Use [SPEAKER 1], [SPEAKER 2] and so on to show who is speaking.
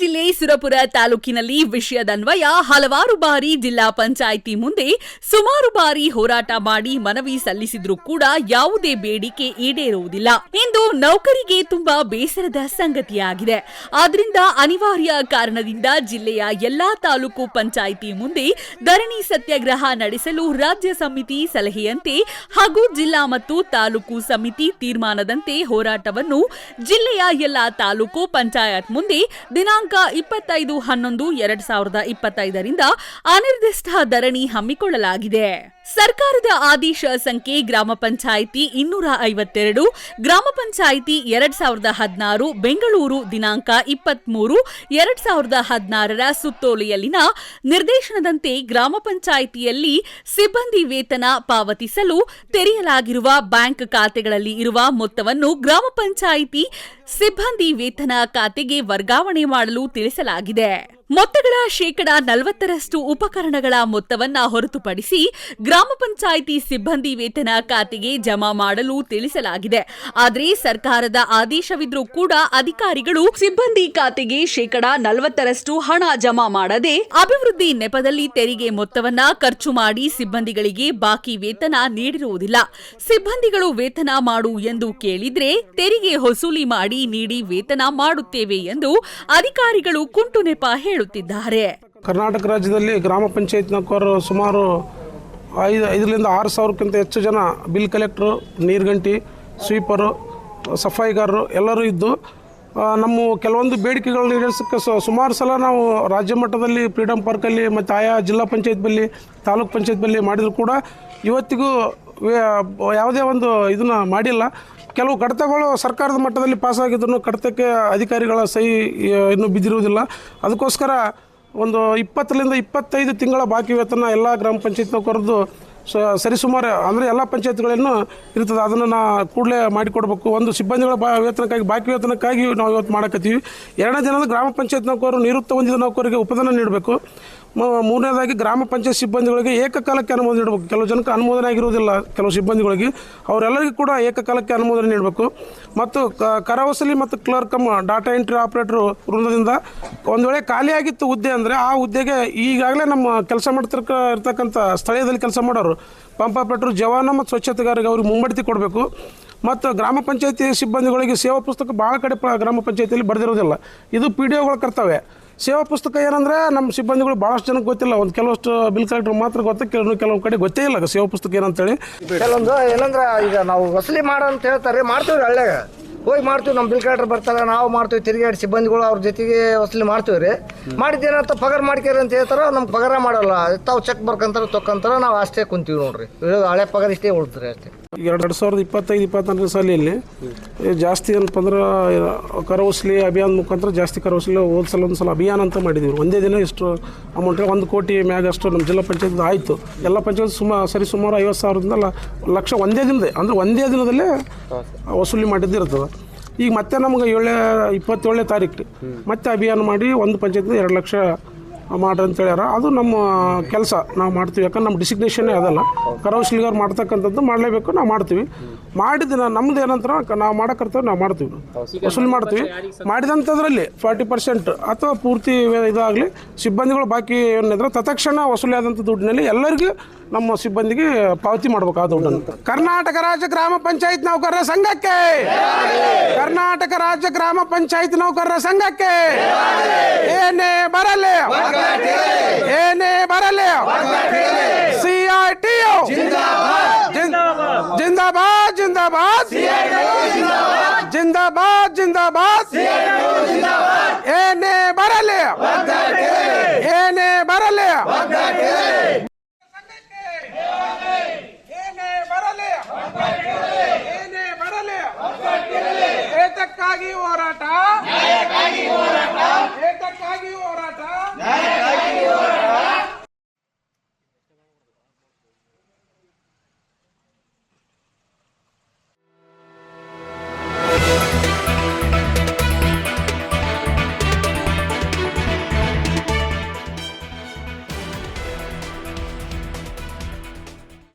[SPEAKER 1] ಜಿಲ್ಲೆ ಸುರಪುರ ತಾಲೂಕಿನಲ್ಲಿ ವಿಷಯದನ್ವಯ ಹಲವಾರು ಬಾರಿ ಜಿಲ್ಲಾ ಪಂಚಾಯಿತಿ ಮುಂದೆ ಸುಮಾರು ಬಾರಿ ಹೋರಾಟ ಮಾಡಿ ಮನವಿ ಸಲ್ಲಿಸಿದ್ರೂ ಕೂಡ ಯಾವುದೇ ಬೇಡಿಕೆ ಈಡೇರುವುದಿಲ್ಲ. ಇಂದು ನೌಕರಿಗೆ ತುಂಬಾ ಬೇಸರದ ಸಂಗತಿಯಾಗಿದೆ. ಆದ್ರಿಂದ ಅನಿವಾರ್ಯ ಕಾರಣದಿಂದ ಜಿಲ್ಲೆಯ ಎಲ್ಲಾ ತಾಲೂಕು ಪಂಚಾಯಿತಿ ಮುಂದೆ ಧರಣಿ ಸತ್ಯಾಗ್ರಹ ನಡೆಸಲು ರಾಜ್ಯ ಸಮಿತಿ ಸಲಹೆಯಂತೆ ಹಾಗೂ ಜಿಲ್ಲಾ ಮತ್ತು ತಾಲೂಕು ಸಮಿತಿ ತೀರ್ಮಾನದಂತೆ ಹೋರಾಟವನ್ನು ಜಿಲ್ಲೆಯ ಎಲ್ಲಾ ತಾಲೂಕು ಪಂಚಾಯತ್ ಮುಂದೆ ದಿನಾಂಕ ಇಪ್ಪತ್ತೈದು ಹನ್ನೊಂದು ಎರಡ್ ಸಾವಿರದ ಇಪ್ಪತ್ತೈದರಿಂದ ಅನಿರ್ದಿಷ್ಟ ಧರಣಿ ಹಮ್ಮಿಕೊಳ್ಳಲಾಗಿದೆ. ಸರ್ಕಾರದ ಆದೇಶ ಸಂಖ್ಯೆ ಗ್ರಾಮ ಪಂಚಾಯಿತಿ ಇನ್ನೂರ ಐವತ್ತೆರಡು, ಗ್ರಾಮ ಪಂಚಾಯಿತಿ ಎರಡ್ ಸಾವಿರದ ಹದಿನಾರು, ಬೆಂಗಳೂರು ದಿನಾಂಕ ಇಪ್ಪತ್ಮೂರು, ಎರಡ್ ಸಾವಿರದ ಹದಿನಾರರ ಸುತ್ತೋಲೆಯಲ್ಲಿನ ನಿರ್ದೇಶನದಂತೆ ಗ್ರಾಮ ಪಂಚಾಯಿತಿಯಲ್ಲಿ ಸಿಬ್ಬಂದಿ ವೇತನ ಪಾವತಿಸಲು ತೆರೆಯಲಾಗಿರುವ ಬ್ಯಾಂಕ್ ಖಾತೆಗಳಲ್ಲಿ ಇರುವ ಮೊತ್ತವನ್ನು ಗ್ರಾಮ ಪಂಚಾಯಿತಿ ಸಿಬ್ಬಂದಿ ವೇತನ ಖಾತೆಗೆ ವರ್ಗಾವಣೆ ಮಾಡಲು ತಿಳಿಸಲಾಗಿದೆ. ಮೊತ್ತಗಳ ಶೇಕಡ ನಲವತ್ತರಷ್ಟು ಉಪಕರಣಗಳ ಮೊತ್ತವನ್ನ ಹೊರತುಪಡಿಸಿ ಗ್ರಾಮ ಪಂಚಾಯಿತಿ ಸಿಬ್ಬಂದಿ ವೇತನ ಖಾತೆಗೆ ಜಮಾ ಮಾಡಲು ತಿಳಿಸಲಾಗಿದೆ. ಆದರೆ ಸರ್ಕಾರದ ಆದೇಶವಿದ್ರೂ ಕೂಡ ಅಧಿಕಾರಿಗಳು ಸಿಬ್ಬಂದಿ ಖಾತೆಗೆ ಶೇಕಡ ನಲವತ್ತರಷ್ಟು ಹಣ ಜಮಾ ಮಾಡದೆ ಅಭಿವೃದ್ಧಿ ನೆಪದಲ್ಲಿ ತೆರಿಗೆ ಮೊತ್ತವನ್ನ ಖರ್ಚು ಮಾಡಿ ಸಿಬ್ಬಂದಿಗಳಿಗೆ ಬಾಕಿ ವೇತನ ನೀಡಿರುವುದಿಲ್ಲ. ಸಿಬ್ಬಂದಿಗಳು ವೇತನ ಮಾಡು ಎಂದು ಕೇಳಿದ್ರೆ ತೆರಿಗೆ ವಸೂಲಿ ಮಾಡಿ ನೀಡಿ ವೇತನ ಮಾಡುತ್ತೇವೆ ಎಂದು ಅಧಿಕಾರಿಗಳು ಕುಂಟು ನೆಪ ಹೇಳುತ್ತಿದ್ದಾರೆ.
[SPEAKER 2] ಕರ್ನಾಟಕ ರಾಜ್ಯದಲ್ಲಿ ಗ್ರಾಮ ಪಂಚಾಯತ್ ನೌಕರರು ಸುಮಾರು ಐದು ಐದರಿಂದ ಆರು ಸಾವಿರಕ್ಕಿಂತ ಹೆಚ್ಚು ಜನ ಬಿಲ್ ಕಲೆಕ್ಟ್ರು ನೀರ್ಗಂಟಿ ಸ್ವೀಪರು ಸಫಾಯಿಗಾರರು ಎಲ್ಲರೂ ಇದ್ದು ನಮ್ಮ ಕೆಲವೊಂದು ಬೇಡಿಕೆಗಳನ್ನ ಈಡೇರಿಸೋಕ್ಕೆ ಸುಮಾರು ಸಲ ನಾವು ರಾಜ್ಯ ಮಟ್ಟದಲ್ಲಿ ಫ್ರೀಡಮ್ ಪಾರ್ಕಲ್ಲಿ ಮತ್ತು ಆಯಾ ಜಿಲ್ಲಾ ಪಂಚಾಯತ್ ಬಲ್ಲಿ ತಾಲೂಕ್ ಪಂಚಾಯತ್ ಬಲ್ಲಿ ಮಾಡಿದರೂ ಕೂಡ ಇವತ್ತಿಗೂ ಯಾವುದೇ ಒಂದು ಇದನ್ನ ಮಾಡಿಲ್ಲ. ಕೆಲವು ಕಡತಗಳು ಸರ್ಕಾರದ ಮಟ್ಟದಲ್ಲಿ ಪಾಸಾಗಿದ್ರು ಕಡತಕ್ಕೆ ಅಧಿಕಾರಿಗಳ ಸಹಿ ಇನ್ನೂ ಬಿದ್ದಿರುವುದಿಲ್ಲ. ಅದಕ್ಕೋಸ್ಕರ ಒಂದು ಇಪ್ಪತ್ತರಿಂದ ಇಪ್ಪತ್ತೈದು ತಿಂಗಳ ಬಾಕಿ ವೇತನ ಎಲ್ಲ ಗ್ರಾಮ ಪಂಚಾಯತ್ ನೌಕರದ್ದು ಸ, ಸರಿಸುಮಾರು, ಅಂದರೆ ಎಲ್ಲ ಪಂಚಾಯತ್ಗಳನ್ನು ಇರ್ತದೆ. ಅದನ್ನು ನಾ ಕೂಡಲೇ ಮಾಡಿಕೊಡ್ಬೇಕು. ಒಂದು ಸಿಬ್ಬಂದಿಗಳ ಬಾ, ವೇತನಕ್ಕಾಗಿ, ಬಾಕಿ ವೇತನಕ್ಕಾಗಿ ನಾವು ಇವತ್ತು ಮಾಡಕತ್ತೀವಿ. ಎರಡನೇ ದಿನದ ಗ್ರಾಮ ಪಂಚಾಯತ್ ನೌಕರರು ನಿವೃತ್ತ ಹೊಂದಿದ ನೌಕರರಿಗೆ ಉಪದಾನ ನೀಡಬೇಕು. ಮೂರನೇದಾಗಿ ಗ್ರಾಮ ಪಂಚಾಯತ್ ಸಿಬ್ಬಂದಿಗಳಿಗೆ ಏಕಕಾಲಕ್ಕೆ ಅನುಮೋದನೆ ನೀಡಬೇಕು. ಕೆಲವು ಜನಕ್ಕೆ ಅನುಮೋದನೆ ಆಗಿರುವುದಿಲ್ಲ ಕೆಲವು ಸಿಬ್ಬಂದಿಗಳಿಗೆ. ಅವರೆಲ್ಲರಿಗೂ ಕೂಡ ಏಕಕಾಲಕ್ಕೆ ಅನುಮೋದನೆ ನೀಡಬೇಕು. ಮತ್ತು ಕರವಸಲಿ ಕರ ವಸೂಲಿ ಮತ್ತು ಕ್ಲರ್ಕಮ್ ಡಾಟಾ ಎಂಟ್ರಿ ಆಪರೇಟರ್ ವೃಂದದಿಂದ ಒಂದು ವೇಳೆ ಖಾಲಿಯಾಗಿತ್ತು ಹುದ್ದೆ ಅಂದರೆ ಆ ಹುದ್ದೆಗೆ ಈಗಾಗಲೇ ನಮ್ಮ ಕೆಲಸ ಮಾಡ್ತಿರ್ಕ, ಇರ್ತಕ್ಕಂಥ ಸ್ಥಳೀಯದಲ್ಲಿ ಕೆಲಸ ಮಾಡೋರು, ಪಂಪ್ ಆಪರೇಟರ್ ಜವಾನ ಮತ್ತು ಸ್ವಚ್ಛತೆಗಾರರಿಗೆ ಅವ್ರಿಗೆ ಮುಂಬಡ್ತಿ ಕೊಡಬೇಕು. ಮತ್ತು ಗ್ರಾಮ ಪಂಚಾಯತಿ ಸಿಬ್ಬಂದಿಗಳಿಗೆ ಸೇವಾ ಪುಸ್ತಕ ಭಾಳ ಕಡೆ ಗ್ರಾಮ ಪಂಚಾಯತಿಯಲ್ಲಿ ಬರೆದಿರೋದಿಲ್ಲ. ಇದು ಪಿ ಡಿ ಒಗಳ ಕರ್ತವ್ಯ. ಸೇವಾ ಪುಸ್ತಕ ಏನಂದ್ರೆ ನಮ್ಮ ಸಿಬ್ಬಂದಿಗಳು ಭಾಳಷ್ಟು ಜನಕ್ಕೆ ಗೊತ್ತಿಲ್ಲ. ಒಂದು ಕೆಲವಷ್ಟು ಬಿಲ್ ಕಲೆಕ್ಟರ್ ಮಾತ್ರ ಗೊತ್ತ ಕೆಲವು ಕೆಲವು ಕಡೆ ಗೊತ್ತೇ ಇಲ್ಲ ಸೇವಾ ಪುಸ್ತಕ ಏನಂತೇಳಿ
[SPEAKER 3] ಕೆಲವೊಂದು ಏನಂದ್ರೆ ಈಗ ನಾವು ವಸೂಲಿ ಮಾಡು ಅಂತ ಹೇಳ್ತಾರೆ ಮಾಡ್ತೀವಿ ರೀ ಹಳ್ಳ್ಯಾಗ. ಹೋಗಿ ಮಾಡ್ತೀವಿ ನಮ್ಮ ಬಿಲ್ ಕಲೆಕ್ಟರ್ ಬರ್ತಾರೆ ನಾವು ಮಾಡ್ತೀವಿ ತಿರುಗಾಡಿ ಸಿಬ್ಬಂದಿಗಳು ಅವ್ರ ಜೊತೆಗೆ ವಸೂಲಿ ಮಾಡ್ತೀವಿ ರೀ ಮಾಡಿದ್ದೇನಂತ ಪಗಾರ ಮಾಡ್ಕೇರಿ ಅಂತ ಹೇಳ್ತಾರೆ, ನಮ್ಗೆ ಪಗಾರ ಮಾಡಲ್ಲ. ತಾವು ಚೆಕ್ ಬರ್ಕಂತಾರೆ, ತೊಕ್ಕಂತಾರೆ, ನಾವು ಅಷ್ಟೇ ಕುಂತೀವಿ ನೋಡ್ರಿ. ಹಳೆ ಪಗಾರ ಇಷ್ಟೇ ಉಳಿದ್ರಿ ಅಷ್ಟೇ.
[SPEAKER 2] ಎರಡು ಸಾವಿರದ ಇಪ್ಪತ್ತೈದು ಇಪ್ಪತ್ತನೇ ಸಾಲಿಯಲ್ಲಿ ಜಾಸ್ತಿ ಅಂತಂದ್ರೆ ಅಂದ್ರೆ ಕರವಸಲಿ ಅಭಿಯಾನ ಮುಖಾಂತರ ಜಾಸ್ತಿ ಕರವಸಲಿ ಹೋದ್ಸಲ ಒಂದು ಸಲ ಅಭಿಯಾನ ಅಂತ ಮಾಡಿದ್ವಿ. ಒಂದೇ ದಿನ ಇಷ್ಟು ಅಮೌಂಟ್ ಒಂದು ಕೋಟಿ ಮ್ಯಾಗ ಅಷ್ಟು ನಮ್ಮ ಜಿಲ್ಲಾ ಪಂಚಾಯತ್ ಆಯಿತು. ಎಲ್ಲ ಪಂಚಾಯತ್ ಸುಮಾ ಸರಿ ಸುಮಾರು ಐವತ್ತು ಸಾವಿರದಿಂದ ಲಕ್ಷ ಒಂದೇ ದಿನದೇ ಅಂದರೆ ಒಂದೇ ದಿನದಲ್ಲೇ ವಸೂಲಿ ಮಾಡಿದ್ದಿರ್ತದೆ. ಈಗ ಮತ್ತೆ ನಮ್ಗೆ ಏಳೇ ಇಪ್ಪತ್ತೇಳನೇ ತಾರೀಕು ಮತ್ತೆ ಅಭಿಯಾನ ಮಾಡಿ ಒಂದು ಪಂಚಾಯತ್ನ ಎರಡು ಲಕ್ಷ ಮಾಡ್ರಿ ಅಂತ ಹೇಳ್ಯಾರ. ಅದು ನಮ್ಮ ಕೆಲಸ ನಾವು ಮಾಡ್ತೀವಿ. ಯಾಕಂದ್ರೆ ನಮ್ಮ ಡಿಸಿಗ್ನೇಷನ್ನೇ ಅದಲ್ಲ. ಕರವಶಲಿಗಾರ್ ಮಾಡ್ತಕ್ಕಂಥದ್ದು ಮಾಡಲೇಬೇಕು, ನಾವು ಮಾಡ್ತೀವಿ. ಮಾಡಿದ ನಮ್ದು ಏನಂತರ ನಾವು ಮಾಡೋ ಕರ್ತವ್ಯ ನಾವು ಮಾಡ್ತೀವಿ. ವಸೂಲಿ ಮಾಡ್ತೀವಿ. ಮಾಡಿದಂಥದ್ರಲ್ಲಿ ಫಾರ್ಟಿ ಪರ್ಸೆಂಟ್ ಅಥವಾ ಪೂರ್ತಿ ಇದಾಗಲಿ ಸಿಬ್ಬಂದಿಗಳು ಬಾಕಿ ಏನಿದ್ರೆ ತತ್ಕ್ಷಣ ವಸೂಲಿ ಆದಂಥ ದುಡ್ಡಿನಲ್ಲಿ ಎಲ್ಲರಿಗೂ ನಮ್ಮ ಸಿಬ್ಬಂದಿಗೆ ಪಾವತಿ ಮಾಡ್ಬೇಕು ಆ ದುಡ್ಡನ್ನು. ಕರ್ನಾಟಕ ರಾಜ್ಯ ಗ್ರಾಮ ಪಂಚಾಯತ್ ನೌಕರರ ಸಂಘಕ್ಕೆ! ಕರ್ನಾಟಕ ರಾಜ್ಯ ಗ್ರಾಮ ಪಂಚಾಯತ್ ನೌಕರರ ಸಂಘಕ್ಕೆ! ಏನೇ ಬರಲಿ! ಏನೇ ಬರಲಿ C I T zindabad zindabad zindabad zindabad